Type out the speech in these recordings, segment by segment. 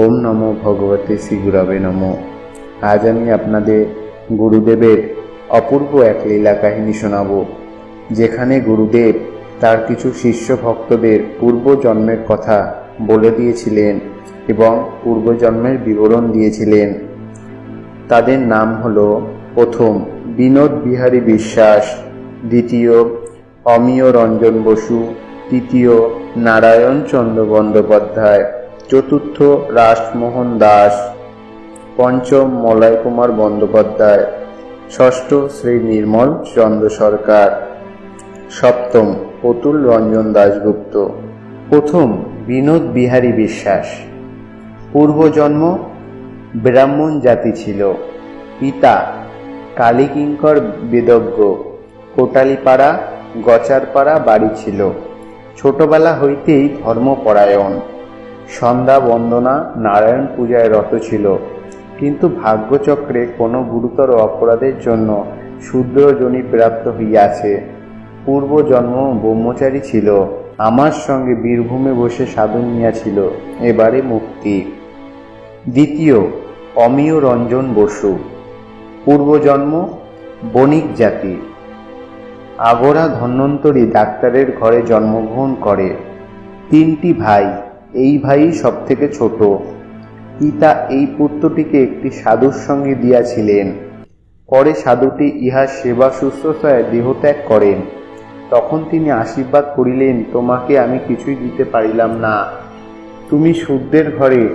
ওম নমো ভগবতে শ্রী গুরবে নমো। আজ আমি আপনাদের গুরুদেবের অপূর্ব এক লীলা কাহিনী শোনাব, যেখানে গুরুদেব তার কিছু শিষ্য ভক্তদের পূর্বজন্মের কথা বলে দিয়েছিলেন এবং পূর্বজন্মের বিবরণ দিয়েছিলেন। তাদের নাম হলো, প্রথম, বিনোদ বিহারী বিশ্বাস, দ্বিতীয়, অমিয় রঞ্জন বসু, তৃতীয়, নারায়ণ চন্দ্র বন্দ্যোপাধ্যায় চতুর্থ রাসমোহন দাস, পঞ্চম মলয় কুমার বন্দ্যোপাধ্যায়, ষষ্ঠ শ্রী নির্মল চন্দ্র সরকার, সপ্তম অতুল রঞ্জন দাশগুপ্ত, প্রথম বিনোদ বিহারী বিশ্বাস। পূর্বজন্ম ব্রাহ্মণ জাতি ছিল, পিতা কালীকিঙ্কর বেদজ্ঞ কোটালীপাড়া, গচারপাড়া বাড়ি ছিল। ছোটবেলা হইতেই ধর্মপরায়ণ। সন্ধ্যা বন্দনা নারায়ণ পূজায় রত ছিল। কিন্তু ভাগ্যচক্রে কোনো গুরুতর অপরাধের জন্য শূদ্রজনী প্রাপ্ত হইয়াছে। পূর্বজন্ম ব্রহ্মচারী ছিল, আমার সঙ্গে বীরভূমে বসে সাধন নিয়াছিল, এবারে মুক্তি। দ্বিতীয়, অমিয় রঞ্জন বসু। পূর্বজন্ম বণিক জাতি। আগরা ধন্বন্তরী ডাক্তারের ঘরে জন্মগ্রহণ করে। তিনটি ভাই এই ভাই সব থেকে ছোট। পিতা এই পুত্রটিকে একটি সাধুর সঙ্গে দিয়াছিলেন। পরে সাধুটি ইহার সেবা শুশ্রূষায় দেহত্যাগ করেন। তখন তিনি আশীর্বাদ করিলেন, তোমাকে আমি কিছুই দিতে পারিলাম না। তুমি শূদ্রের ঘরে,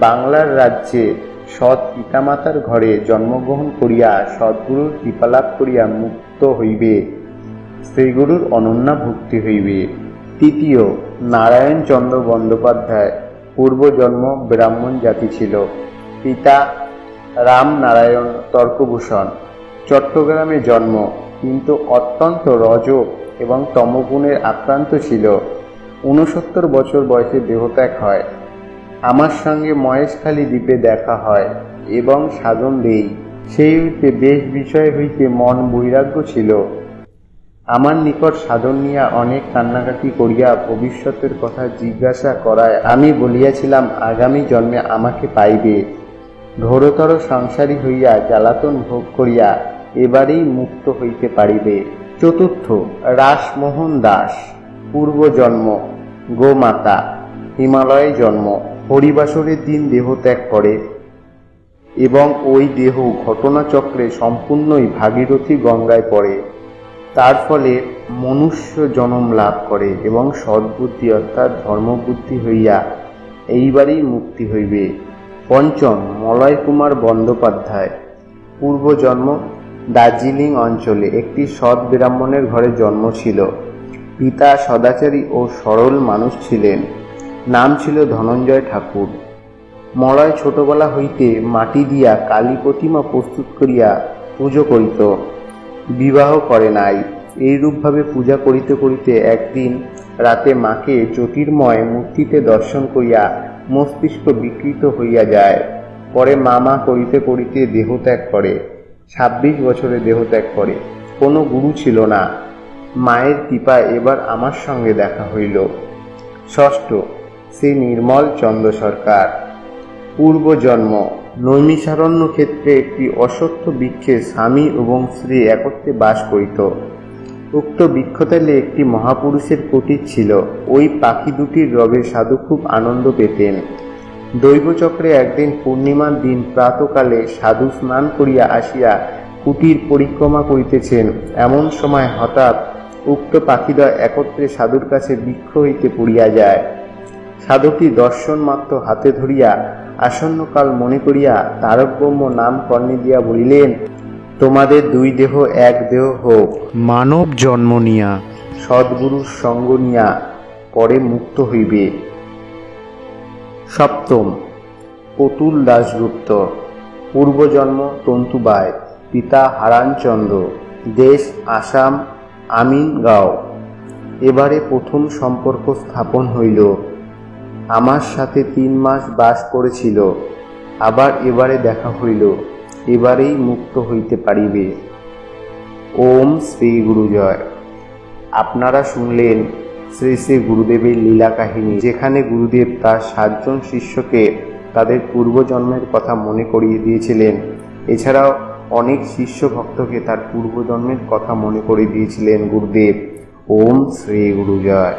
বাংলার রাজ্যে, সৎ পিতামাতার ঘরে জন্মগ্রহণ করিয়া সদ্গুরুর কৃপালাভ করিয়া মুক্ত হইবে। শ্রীগুরুর অনন্যা ভক্তি হইবে। তৃতীয়, নারায়ণ চন্দ্র বন্দ্যোপাধ্যায়, পূর্বজন্ম ব্রাহ্মণ জাতি ছিল। পিতা রাম নারায়ণ তর্কভূষণ। চট্টগ্রামে জন্ম, কিন্তু অত্যন্ত রজ এবং তমগুণের আক্রান্ত ছিল। ঊনসত্তর বছর বয়সে দেহত্যাগ হয়। আমার সঙ্গে মহেশখালী দ্বীপে দেখা হয় এবং সাধন দেই। সেই হইতে দেশ বিষয় হইতে মন বৈরাগ্য ছিল। আমার নিকট সাধন নিয়া অনেক কান্নাকাটি করিয়া ভবিষ্যতের কথা জিজ্ঞাসা করায়। আমি বলিয়াছিলাম, আগামী জন্মে আমাকে পাইবে। ঘোরতর সংসারী হইয়া জ্বালাতন ভোগ করিয়া এবারেই মুক্ত হইতে পারিবে। চতুর্থ, রাসমোহন দাস, পূর্বজন্ম, গোমাতা, হিমালয়ে জন্ম হরিবাসরের দিন দেহ ত্যাগ করে এবং ওই দেহ ঘটনাচক্রে সম্পূর্ণই ভাগীরথী গঙ্গায় পড়ে। তার ফলে মনুষ্য জনম লাভ করে এবং সদ্বুদ্ধি অর্থাৎ ধর্মবুদ্ধি হইয়া এইবারই মুক্তি হইবে। পঞ্চম, মলয় কুমার বন্দ্যোপাধ্যায়, পূর্বজন্ম দার্জিলিং অঞ্চলে একটি সৎ ব্রাহ্মণের ঘরে জন্ম ছিল। পিতা সদাচারী ও সরল মানুষ ছিলেন। নাম ছিল ধনঞ্জয় ঠাকুর। মলয় ছোটবেলা হইতে মাটি দিয়া কালী প্রতিমা প্রস্তুত করিয়া পুজো করিত। বিবাহ করে নাই। এইরূপভাবে পূজা করিতে করিতে একদিন রাতে মাকে জ্যোতির্ময় মূর্তিতে দর্শন করিয়া মস্তিষ্ক বিকৃত হইয়া যায়। পরে মামা করিতে করিতে দেহত্যাগ করে। ছাব্বিশ বছরে দেহত্যাগ করে। কোনো গুরু ছিল না। মায়ের কৃপায় এবার আমার সঙ্গে দেখা হইল। ষষ্ঠ, শ্রী নির্মল চন্দ্র সরকার। পূর্বজন্ম নৈমিষারণ্য ক্ষেত্রে একটি অসত্য বৃক্ষে স্বামী এবং স্ত্রী একত্রে বাস করিত। উক্ত বৃক্ষতলে একটি মহাপুরুষের কুটির ছিল। ওই পাখি দুটির রবে সাধু খুব আনন্দ পেতেন। দৈবচক্রে একদিন পূর্ণিমার দিন প্রাতকালে সাধু স্নান করিয়া আসিয়া কুটির পরিক্রমা করিতেছেন। এমন সময় হঠাৎ উক্ত পাখিদ্বয় একত্রে সাধুর কাছে বৃক্ষ হইতে পড়িয়া যায়। সাধুটি দর্শন মাত্র হাতে ধরিয়া আসন্নকাল মনে করিয়া তারক ব্রহ্ম নাম কর্ণে দিয়া বলিলেন তোমাদের দুই দেহ এক দেহ হোক। মানব জন্ম নিয়া। সদ্গুরুর সঙ্গ নিয়া পরে মুক্ত হইবে। সপ্তম অতুল দাশগুপ্ত। পূর্বজন্ম তন্তুবায় পিতা হারানচন্দ্র। দেশ আসাম আমিনগাঁও। এবারে প্রথম সম্পর্ক স্থাপন হইল। আমার সাথে তিন মাস বাস করেছিল, আবার এবারে দেখা হইল, এবারেই মুক্ত হইতে পারিবে। ওম শ্রী গুরুজয়। আপনারা শুনলেন শ্রী শ্রী গুরুদেবের লীলা কাহিনী, যেখানে গুরুদেব তার সাতজন শিষ্যকে তাদের পূর্বজন্মের কথা মনে করিয়ে দিয়েছিলেন। এছাড়াও অনেক শিষ্য ভক্তকে তার পূর্বজন্মের কথা মনে করিয়ে দিয়েছিলেন গুরুদেব। ওম শ্রী গুরু জয়